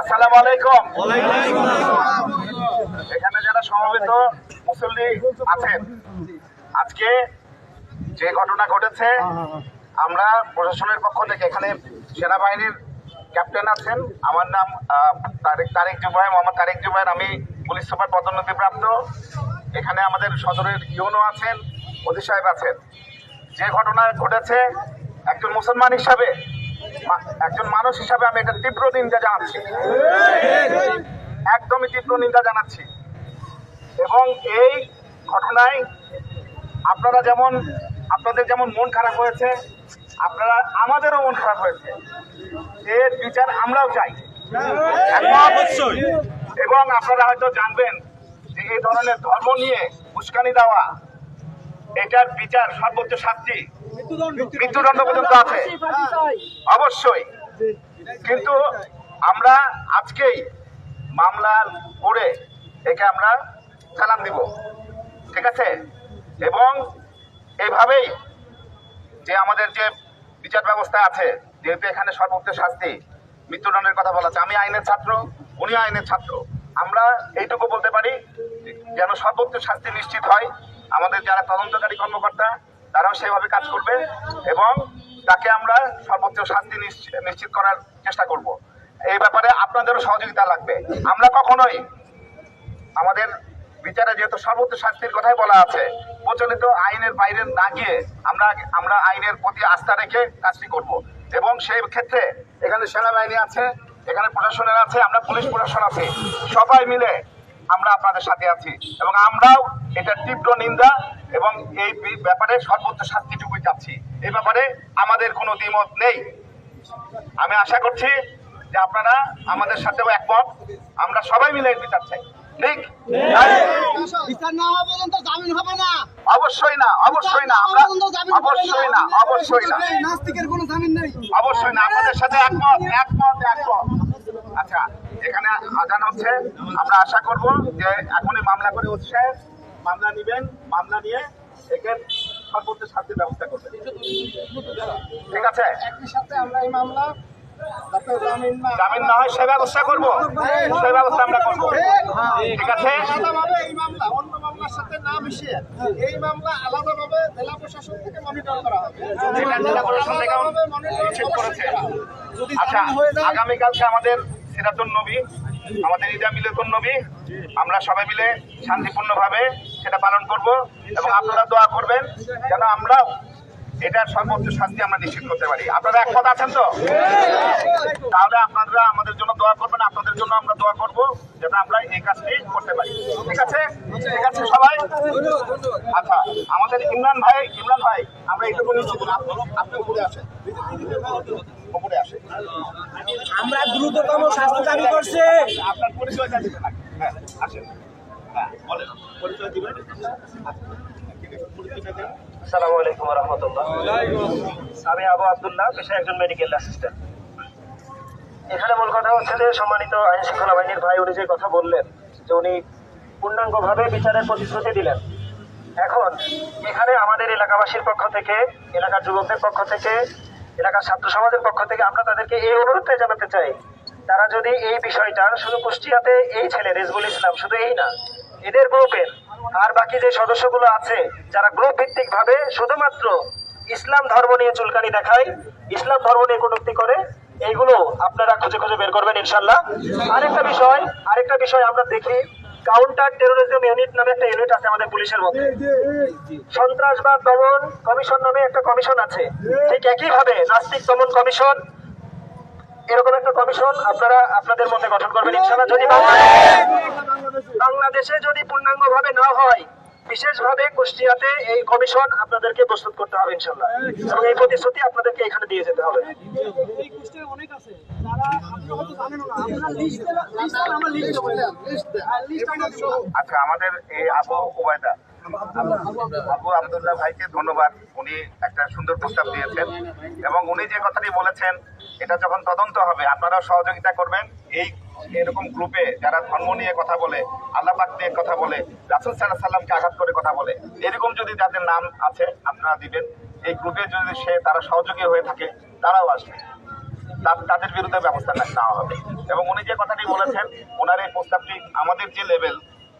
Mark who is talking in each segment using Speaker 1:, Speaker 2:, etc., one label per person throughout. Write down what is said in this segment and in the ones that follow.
Speaker 1: আসসালামু আলাইকুম। এখানে যারা সমবেত মুসল্লি আছেন আজকে যে ঘটনা ঘটেছে আমরা প্রশাসনের পক্ষ থেকে এখানে সেনাবাহিনীর ক্যাপ্টেন আছেন। আমার নাম তারেক তারেক জুবাই মোহাম্মদ তারেক জুবাইর আমি পুলিশ সুপার পদোন্নতি প্রাপ্ত এখানে আমাদের সদরের ইউনো আছেন অধি সাহেব আছেন। যে ঘটনা ঘটেছে একজন মুসলমান হিসাবে একজন মানুষ হিসাবে আমি এটা তীব্র নিন্দা জানাচ্ছি। একদমই তীব্র নিন্দা জানাচ্ছি। এবং এই ঘটনায় আপনারা যেমন আপনাদের যেমন মন খারাপ হয়েছে আপনারা আমাদেরও মন খারাপ হয়েছে। এর বিচার আমরাও চাই। এবং আপনারা হয়তো জানবেন যে এই ধরনের ধর্ম নিয়ে উস্কানি দেওয়া এটার বিচার সর্বোচ্চ শাস্তি মৃত্যুদণ্ড। পর্যন্ত আছে। অবশ্যই। কিন্তু আমরা আজকেই মামলা করে একে আমরা চালান দিব। ঠিক আছে? এবং এইভাবেই যে আমাদের যে বিচার ব্যবস্থা আছে যেহেতু এখানে সর্বোচ্চ শাস্তি মৃত্যুদণ্ডের কথা বলা আছে আমি আইনের ছাত্র উনি আইনের ছাত্র। আমরা এইটুকু বলতে পারি যেন সর্বোচ্চ শাস্তি নিশ্চিত হয়। আমাদের যারা তদন্তকারী কর্মকর্তা, তারাও সেভাবে কাজ করবে এবং তাকে আমরা সর্বোচ্চ শাস্তি নিশ্চি- নিশ্চিত করার চেষ্টা করব। এই ব্যাপারে আপনাদেরও সহযোগিতা লাগবে। আমরা কখনোই আমাদের বিচারে যেহেতু সর্বোচ্চ শাস্তির কথাই বলা আছে, প্রচলিত আইনের বাইরে না গিয়ে আমরা আমরা আইনের প্রতি আস্থা রেখে কাজটি করব। এবং সেই ক্ষেত্রে এখানে সেনাবাহিনী আছে, এখানে প্রশাসনের আছে, আমরা পুলিশ প্রশাসন আছে। সবাই মিলে আমরা আপনাদের সাথে আছি। এবং আমরাও এটা তীব্র নিন্দা এবং এই ব্যাপারে সর্বোচ্চ শাস্তিটুকুই চাচ্ছি। এই ব্যাপারে আমাদের কোনো দ্বিমত নেই। আমি আশা করছি যে আপনারা আমাদের সাথেও একমত। আমরা সবাই মিলে বিচার চাই। ঠিক?
Speaker 2: হবে না।
Speaker 1: অবশ্যই না অবশ্যই না। আমরা অবশ্যই না। অবশ্যই না।
Speaker 2: নাস্তিকের কোনো জামিন নেই।
Speaker 1: অবশ্যই না। আপনাদের সাথে একমত একমত একমত। আচ্ছা এখানে আজান হচ্ছে। আমরা আশা করব যে এখনই মামলা করে হচ্ছে মামলা নিবেন মামলা নিয়ে একে সর্বোচ্চ শাস্তির ব্যবস্থা করবেন ঠিক আছে?
Speaker 2: একই সাথে আমরা এই মামলা জামিন না
Speaker 1: জামিন না হয় সে ব্যবস্থা করব। সে ব্যবস্থা আমরা করব। ঠিক আছে?
Speaker 2: এই মামলা অন্য মামলার সাথে না মিশিয়ে এই মামলা আলাদাভাবে জেলা প্রশাসন থেকে মনিটর করা হবে।
Speaker 1: জেলা প্রশাসন থেকে আচ্ছা
Speaker 2: হয়ে
Speaker 1: আগামীকালকে আমাদের সিরাতুন নবী, আমাদের ঈদা মিলাতুন নবী, আমরা সবাই মিলে শান্তিপূর্ণভাবে সেটা পালন করব এবং আপনারা দোয়া করবেন যেন আমরাও এটার সর্বোচ্চ শাস্তি আমরা নিশ্চিত করতে পারি। আপনারা একমত আছেন তো? তাহলে আপনারা আমাদের জন্য দোয়া করবেন, আপনাদের জন্য আমরা দোয়া করব যাতে আমরা এই কাজটি করতে পারি। ঠিক আছে? ঠিক আছে সবাই? আচ্ছা আমাদের ইমরান ভাই ইমরান ভাই আমরা আপনি আপনি উপরে আসেন। উপরে আসেন
Speaker 3: আমরা দ্রুততম শাস্তি দাবি করছি।
Speaker 1: আপনার পরিচয়টা দিবেন হ্যাঁ আসেন। হ্যাঁ বলেন। পরিচয় দিবেন।
Speaker 3: আসসালামু আলাইকুম রহমতুল্লাহ। আমি আবু আব্দুল্লাহ পেশায় একজন মেডিকেল অ্যাসিস্ট্যান্ট এখানে মূল কথা হচ্ছে যে সম্মানিত আইন শৃঙ্খলা বাহিনীর ভাই উনি যে কথা বললেন যে উনি পূর্ণাঙ্গভাবে বিচারের প্রতিশ্রুতি দিলেন। এখন এখানে আমাদের এলাকাবাসীর পক্ষ থেকে, এলাকার যুবকদের পক্ষ থেকে, এলাকার ছাত্র সমাজের পক্ষ থেকে আমরা তাদেরকে এই অনুরোধটাই জানাতে চাই, তারা যদি এই বিষয়টা, শুধু কুষ্টিয়াতে এই ছেলে রেজবুল ইসলাম শুধু এই না, এদের গ্রুপের আর বাকি যে সদস্যগুলো আছে, যারা গ্রুপ ভিত্তিক ভাবে শুধুমাত্র ইসলাম ধর্ম নিয়ে চুলকানি দেখায়, ইসলাম ধর্ম নিয়ে কটূক্তি করে, এইগুলো আপনারা খুঁজে খুঁজে বের করবেন ইনশাল্লাহ। আরেকটা বিষয় আরেকটা বিষয় আমরা দেখি কাউন্টার টেরোরিজম ইউনিট নামে একটা ইউনিট আছে আমাদের পুলিশের মধ্যে। সন্ত্রাসবাদ দমন কমিশন নামে একটা কমিশন আছে। ঠিক একইভাবে নাস্তিক দমন কমিশন, এরকম একটা কমিশন আপনারা আপনাদের মধ্যে গঠন করবেন। ইনশাল্লাহ যদি বাংলাদেশে- বাংলাদেশে যদি পূর্ণাঙ্গ ভাবে না হয় বিশেষভাবে কুষ্টিয়াতে এই কমিশন আপনাদেরকে প্রস্তুত করতে হবে ইনশাল্লাহ এবং এই প্রতিশ্রুতি আপনাদেরকে এখানে দিয়ে যেতে হবে।
Speaker 1: আচ্ছা আমাদের এই আবু আবু আবদুল্লাহ ভাইকে ধন্যবাদ। উনি একটা সুন্দর প্রস্তাব দিয়েছেন এবং উনি যে কথাটি বলেছেন, এটা যখন তদন্ত হবে, আপনারাও সহযোগিতা করবেন। এই এরকম গ্রুপে যারা ধর্ম নিয়ে কথা বলে, আল্লাহ পাক নিয়ে কথা বলে, রাসুল সাল্লাহ সাল্লামকে আঘাত করে কথা বলে, এরকম যদি যাদের নাম আছে, আপনারা দিবেন। এই গ্রুপে যদি সে, তারা সহযোগী হয়ে থাকে, তারাও আসবে। তাদের বিরুদ্ধে ব্যবস্থা নেওয়া হবে। এবং উনি যে কথাটি বলেছেন ওনার এই প্রস্তাবটি আমাদের যে লেভেল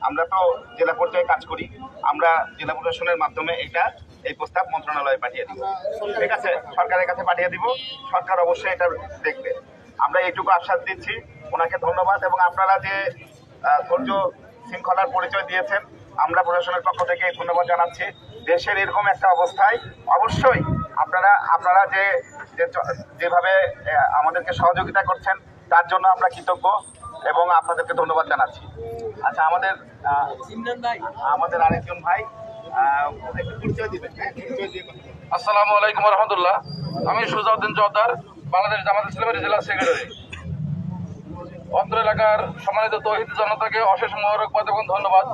Speaker 1: আমরা তো জেলা পর্যায়ে কাজ করি, আমরা জেলা প্রশাসনের মাধ্যমে এটা, এই প্রস্তাব মন্ত্রণালয়ে পাঠিয়ে দিব। ঠিক আছে? সরকারের কাছে পাঠিয়ে দিব। সরকার অবশ্যই এটা দেখবে। আমরা এইটুকু আশ্বাস দিচ্ছি ওনাকে ধন্যবাদ এবং আপনারা যে ধৈর্য শৃঙ্খলার পরিচয় দিয়েছেন, আমরা প্রশাসনের পক্ষ থেকে ধন্যবাদ জানাচ্ছি। দেশের এরকম একটা অবস্থায় অবশ্যই আপনারা আপনারা যে যেভাবে আমাদেরকে সহযোগিতা করছেন, তার জন্য আমরা কৃতজ্ঞ এবং আপনাদেরকে ধন্যবাদ জানাচ্ছি। আচ্ছা আমাদের আমাদের আরেকজন ভাই হ্যাঁ।
Speaker 4: আসসালামু আলাইকুম রহমতুল্লাহ। আমি সুজাউদ্দিন জোয়ারদার বাংলাদেশ জামাত ইসলামের জেলা সেক্রেটারি। অত্র এলাকার সম্মানিত তহিদ জনতাকে অশেষ মোবারকবাদ এবং ধন্যবাদ।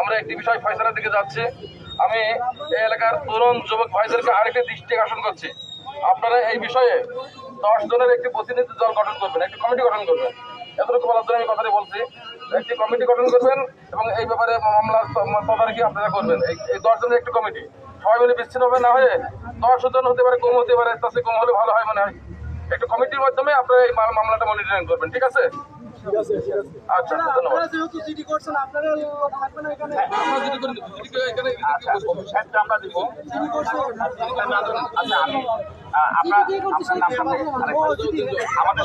Speaker 4: আমরা একটি বিষয় ফয়সলার দিকে যাচ্ছি। আমি এই এলাকার তরুণ যুবক ভাইদেরকে আরেকটি দৃষ্টি আকর্ষণ করছি। আপনারা এই বিষয়ে দশ জনের একটি প্রতিনিধি দল গঠন করবেন, একটি কমিটি গঠন করবেন। এতটুকু বলার জন্য আমি কথাটি বলছি। একটি কমিটি গঠন করবেন এবং এই ব্যাপারে মামলার তদারকি আপনারা করবেন। এই দশ জনের একটি কমিটি। সবাই মিলে বিচ্ছিন্নভাবে না হয়ে দশ জন হতে পারে, কম হতে পারে, তার কম হলে ভালো হয় মনে হয়। একটু কমিটির মাধ্যমে আপনারা এই মাম- মামলাটা মনিটরিং করবেন ঠিক আছে? আচ্ছা ধন্যবাদ।
Speaker 1: বলুন। আমাদের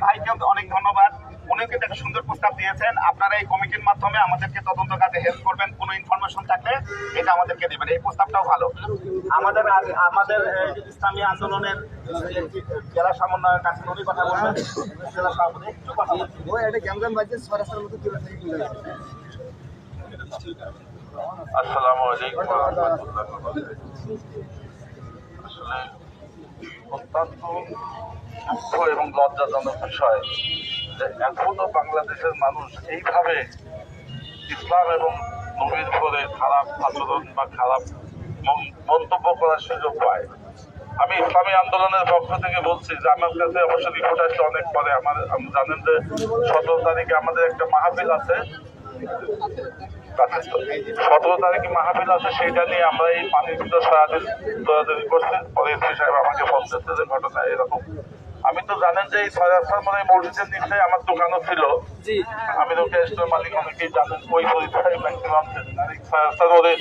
Speaker 1: ভাইকে অনেক ধন্যবাদ। উনি কিন্তু একটা সুন্দর প্রস্তাব দিয়েছেন আপনারা এই কমিটির মাধ্যমে আমাদেরকে তদন্ত কাজে হেল্প করবেন। কোনো ইনফরমেশন থাকলে এটা আমাদেরকে দেবেন। এই প্রস্তাবটাও ভালো। আমাদের আমাদের ইসলামী আন্দোলনের জেলা সমন্বয়ের কাছে উনি কথা বলবেন। জেলা সভাপতি একটু কথা
Speaker 4: আসসালামু আলাইকুম রহমতুল্লাহ আসলে অত্যন্ত দুঃখ এবং লজ্জাজনক বিষয়। এখনও বাংলাদেশের মানুষ এইভাবে ইসলাম এবং নবীর উপরে খারাপ আচরণ বা খারাপ মন- মন্তব্য করার সুযোগ পায়। আমি ইসলামী আন্দোলনের পক্ষ থেকে বলছি যে আমার কাছে অবশ্য রিপোর্ট আসলে অনেক পরে আমার জানেন যে সতেরো তারিখে আমাদের একটা মাহফিল আছে। সতেরো তারিখে মাহফিল আছে সেইটা নিয়ে আমরা এই পানির ভিতর সারাদিন দৌড়াদৌড়ি করছি। পরে সাহেব আমাকে ফোন করছে যে ঘটনা এরকম। আমি তো জানেন যে এই ছয় রাস্তার মানে মসজিদের নিচে আমার দোকানও ছিল। আমি তো মালিক অনেকেই জানেন ওই পরিচয় ম্যাক্সিমাম ছয় রাস্তার মধ্যে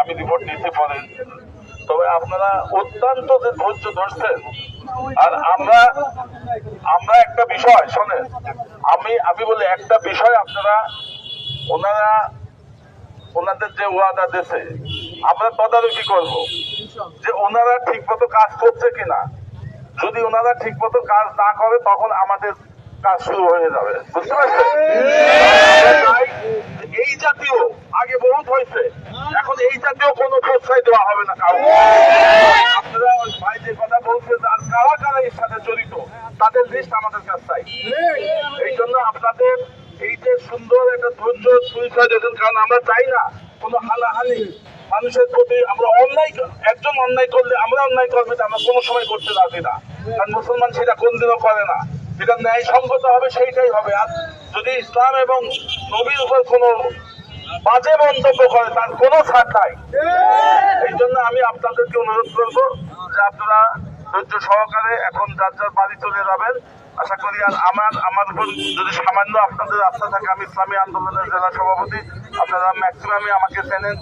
Speaker 4: আমি রিপোর্ট নিতে পারেন তবে আপনারা অত্যন্ত যে ধৈর্য ধরছেন আর আমরা আমরা একটা বিষয় শোনেন আমি আমি বলি একটা বিষয় আপনারা ওনারা ওনাদের যে ওয়াদা দেশে আমরা তদারকি করব যে ওনারা ঠিক মতো কাজ করছে কিনা। যদি ওনারা ঠিক মতো কাজ না করে, তখন আমাদের কাজ শুরু হয়ে যাবে। বুঝতে পারছেন? এই জাতীয় আগে বহুত হয়েছে। এখন এই জাতীয় কোনো প্রশ্রয় দেওয়া হবে না আপনারা ভাই যে কথা আর কারা কারা এর সাথে জড়িত, তাদের লিস্ট আমাদের কাছে চাই। এই জন্য আপনাদের এই যে সুন্দর একটা ধৈর্য সুইসাইড কারণ আমরা চাই না কোনো হানাহানি মানুষের প্রতি আমরা অন্যায় একজন অন্যায় করলে আমরা অন্যায় করবে আমরা কোনো সময় করতে রাজি না। কারণ মুসলমান সেটা কোনদিনও করে না। যেটা ন্যায় সঙ্গত হবে সেইটাই হবে। আর যদি ইসলাম এবং নবীর উপর কোনো বাজে মন্তব্য করে তার কোনো ছাড় নাই। এই জন্য আমি আপনাদেরকে অনুরোধ করব যে আপনারা ধৈর্য সহকারে এখন যার যার বাড়ি চলে যাবেন। আশা করি আর আমার আমার উপর যদি সামান্য আপনাদের আস্থা থাকে, আমি ইসলামী আন্দোলনের জেলা সভাপতি, আপনারা ম্যাক্সিমামই আমাকে চেনেন।